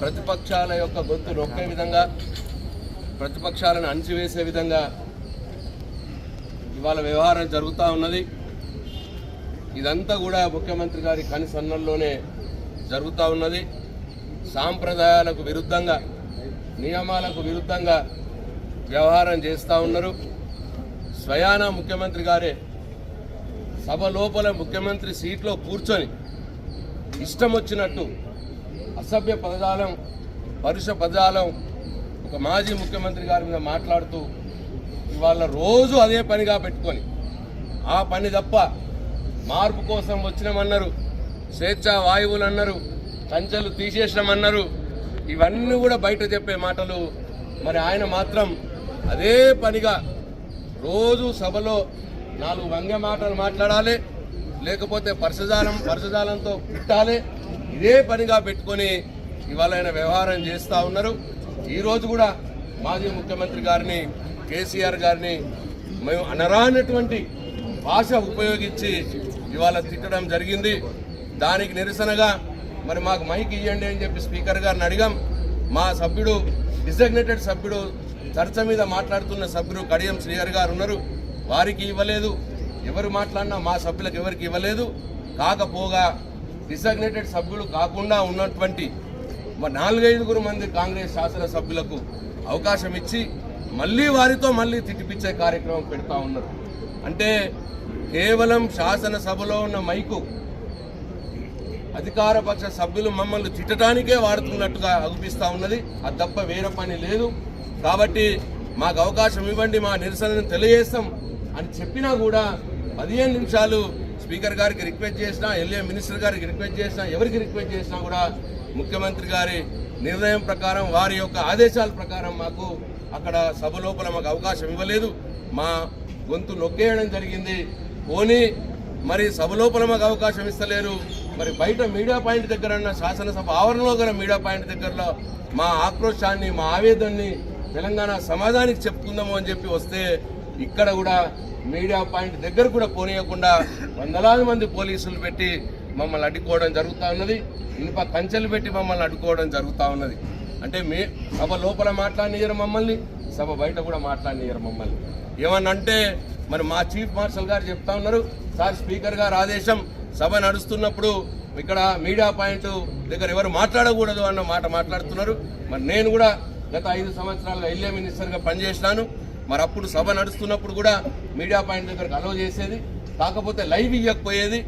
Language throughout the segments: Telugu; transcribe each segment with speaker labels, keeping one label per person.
Speaker 1: ప్రతిపక్షాల యొక్క గొంతు నొక్కే విధంగా ప్రతిపక్షాలను అణచివేసే విధంగా ఇవాళ వ్యవహారం జరుగుతూ ఉన్నది. ఇదంతా కూడా ముఖ్యమంత్రి గారి కనిసన్నల్లోనే జరుగుతూ ఉన్నది. సాంప్రదాయాలకు విరుద్ధంగా నియమాలకు విరుద్ధంగా వ్యవహారం చేస్తూ ఉన్నారు. స్వయాన ముఖ్యమంత్రి గారే సభ లోపల ముఖ్యమంత్రి సీట్లో కూర్చొని ఇష్టం వచ్చినట్టు అసభ్య పదజాలం పరుష పదజాలం ఒక మాజీ ముఖ్యమంత్రి గారి మీద మాట్లాడుతూ ఇవాళ రోజు అదే పనిగా పెట్టుకొని ఆ పని తప్ప మార్పు కోసం వచ్చినామన్నారు స్వేచ్ఛ వాయువులు అన్నారు కంచెలు తీసేసినామన్నారు ఇవన్నీ కూడా బయట చెప్పే మాటలు. మరి ఆయన మాత్రం అదే పనిగా రోజు సభలో నాలుగు వంగ మాటలు మాట్లాడాలి లేకపోతే పరసజాలం పరసజాలంతో పుట్టాలి ఇదే పనిగా పెట్టుకొని ఇవాళ ఆయన వ్యవహారం చేస్తూ ఉన్నారు. ఈరోజు కూడా మాజీ ముఖ్యమంత్రి గారిని కేసీఆర్ గారిని మేము అనరానటువంటి భాష ఉపయోగించి ఇవాళ తిట్టడం జరిగింది. దానికి నిరసనగా మరి మాకు మైక్ ఇవ్వండి అని చెప్పి స్పీకర్ గారిని అడిగాం. మా సభ్యుడు డిజగ్నేటెడ్ సభ్యుడు చర్చ మీద మాట్లాడుతున్న సభ్యుడు కడియం శ్రీహర్ గారు ఉన్నారు. వారికి ఇవ్వలేదు. ఎవరు మాట్లాడినా మా సభ్యులకు ఎవరికి ఇవ్వలేదు. కాకపోగా డిసగ్నేటెడ్ సభ్యులు కాకుండా ఉన్నటువంటి నాలుగైదుగురు మంది కాంగ్రెస్ శాసన సభ్యులకు అవకాశం ఇచ్చి మళ్ళీ వారితో మళ్ళీ తిట్టిపిచ్చే కార్యక్రమం పెడతా ఉన్నారు. అంటే కేవలం శాసనసభలో ఉన్న మైకు అధికార పక్ష సభ్యులు మమ్మల్ని తిట్టడానికే వాడుతున్నట్టుగా అగుపిస్తూ ఉన్నది. అది తప్ప వేరే పని లేదు. కాబట్టి మాకు అవకాశం ఇవ్వండి మా నిరసనను తెలియజేస్తాం అని చెప్పినా కూడా పదిహేను నిమిషాలు స్పీకర్ గారికి రిక్వెస్ట్ చేసినా ఎల్ఏ మినిస్టర్ గారికి రిక్వెస్ట్ చేసినా ఎవరికి రిక్వెస్ట్ చేసినా కూడా ముఖ్యమంత్రి గారి నిర్ణయం ప్రకారం వారి యొక్క ఆదేశాల ప్రకారం మాకు అక్కడ సభ లోపల మాకు అవకాశం ఇవ్వలేదు. మా గొంతు నొక్కేయడం జరిగింది. పోనీ మరి సభ లోపల మాకు అవకాశం ఇస్తలేరు. మరి బయట మీడియా పాయింట్ దగ్గర ఉన్న శాసనసభ ఆవరణలో గల మీడియా పాయింట్ దగ్గరలో మా ఆక్రోశాన్ని మా ఆవేదనని తెలంగాణ సమాజానికి చెప్పుకుందాము అని చెప్పి వస్తే ఇక్కడ కూడా మీడియా పాయింట్ దగ్గర కూడా పోనీయకుండా వందలాది మంది పోలీసులు పెట్టి మమ్మల్ని అడ్డుకోవడం జరుగుతూ ఉన్నది. ఇనుప కంచెలు పెట్టి మమ్మల్ని అడ్డుకోవడం జరుగుతూ ఉన్నది. అంటే మీ సభ లోపల మాట్లాడినయ్యారు మమ్మల్ని సభ బయట కూడా మాట్లాడినయ్యారు మమ్మల్ని. ఏమన్నా అంటే మరి మా చీఫ్ మార్షల్ గారు చెప్తా ఉన్నారు. సార్ స్పీకర్ గారు ఆదేశం సభ నడుస్తున్నప్పుడు ఇక్కడ మీడియా పాయింట్ దగ్గర ఎవరు మాట్లాడకూడదు అన్న మాట మాట్లాడుతున్నారు. మరి నేను కూడా గత ఐదు సంవత్సరాలుగా ఎల్ఏ మినిస్టర్గా పనిచేసినాను. మరి అప్పుడు సభ నడుస్తున్నప్పుడు కూడా మీడియా పాయింట్ దగ్గరకు అలవ్ చేసేది. కాకపోతే లైవ్ ఇవ్వకపోయేది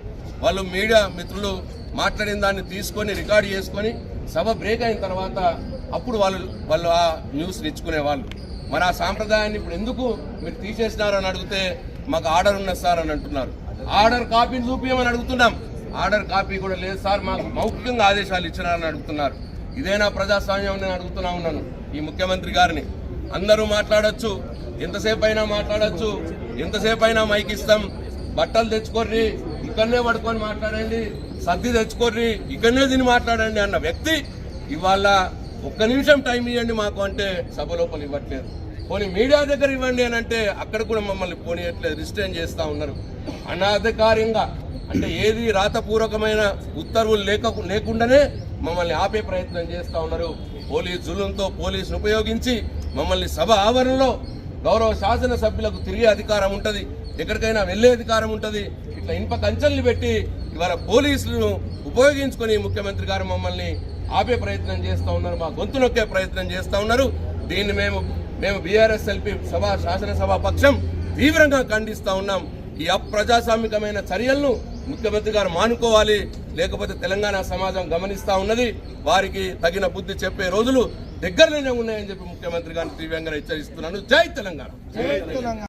Speaker 1: వాళ్ళు మీడియా మిత్రులు మాట్లాడిన దాన్ని తీసుకొని రికార్డ్ చేసుకొని సభ బ్రేక్ అయిన తర్వాత అప్పుడు వాళ్ళు వాళ్ళు ఆ న్యూస్ ఇచ్చుకునే వాళ్ళు మరి ఆ సాంప్రదాయాన్ని ఇప్పుడు ఎందుకు మీరు తీసేసినారని అడిగితే మాకు ఆర్డర్ ఉన్నది సార్ అని అంటున్నారు. ఆర్డర్ కాపీని చూపించమని అడుగుతున్నాం. ఆర్డర్ కాపీ కూడా లేదు సార్ మాకు మౌఖికంగా ఆదేశాలు ఇచ్చినారని అడుగుతున్నారు. ఇదేనా ప్రజాస్వామ్యం నేను అడుగుతున్నా ఉన్నాను. ఈ ముఖ్యమంత్రి గారిని అందరూ మాట్లాడచ్చు. ఎంతసేపు అయినా మాట్లాడచ్చు ఎంతసేపు అయినా మైక్ ఇస్తాం. బట్టలు తెచ్చుకోర్రి ఇక్కడనే పడుకొని మాట్లాడండి. సర్ది తెచ్చుకోర్రి ఇక్కడనే తిని మాట్లాడండి అన్న వ్యక్తి. ఇవాళ ఒక్క నిమిషం టైం ఇవ్వండి మాకు అంటే సభ లోపల ఇవ్వట్లేదు. పోనీ మీడియా దగ్గర ఇవ్వండి అని అంటే అక్కడ కూడా మమ్మల్ని పోనీయట్లేదు రిస్ట్రైన్ చేస్తూ ఉన్నారు. అనాధికారికంగా అంటే ఏది రాతపూర్వకమైన ఉత్తర్వులు లేక లేకుండానే మమ్మల్ని ఆపే ప్రయత్నం చేస్తూ ఉన్నారు. పోలీస్ జులుంతో పోలీసును ఉపయోగించి మమ్మల్ని సభ ఆవరణలో గౌరవ శాసన సభ్యులకు తిరిగే అధికారం ఉంటుంది. ఎక్కడికైనా వెళ్ళే అధికారం ఉంటుంది. ఇట్లా ఇనుప కంచెల్ని పెట్టి ఇవాళ పోలీసులను ఉపయోగించుకొని ముఖ్యమంత్రి గారు మమ్మల్ని ఆపే ప్రయత్నం చేస్తూ ఉన్నారు. మా గొంతు నొక్కే ప్రయత్నం చేస్తూ ఉన్నారు. దీన్ని మేము మేము బీఆర్ఎస్ ఎల్పీ సభ శాసనసభ పక్షం తీవ్రంగా ఖండిస్తూ ఉన్నాం. ఈ అప్రజాస్వామికమైన చర్యలను ముఖ్యమంత్రి గారు మానుకోవాలి. లేకపోతే తెలంగాణ సమాజం గమనిస్తా ఉన్నది. వారికి తగిన బుద్ధి చెప్పే రోజులు దగ్గరలోనే ఉన్నాయని చెప్పి ముఖ్యమంత్రి గారిని తీవ్రంగా హెచ్చరిస్తున్నాను. జై తెలంగాణ.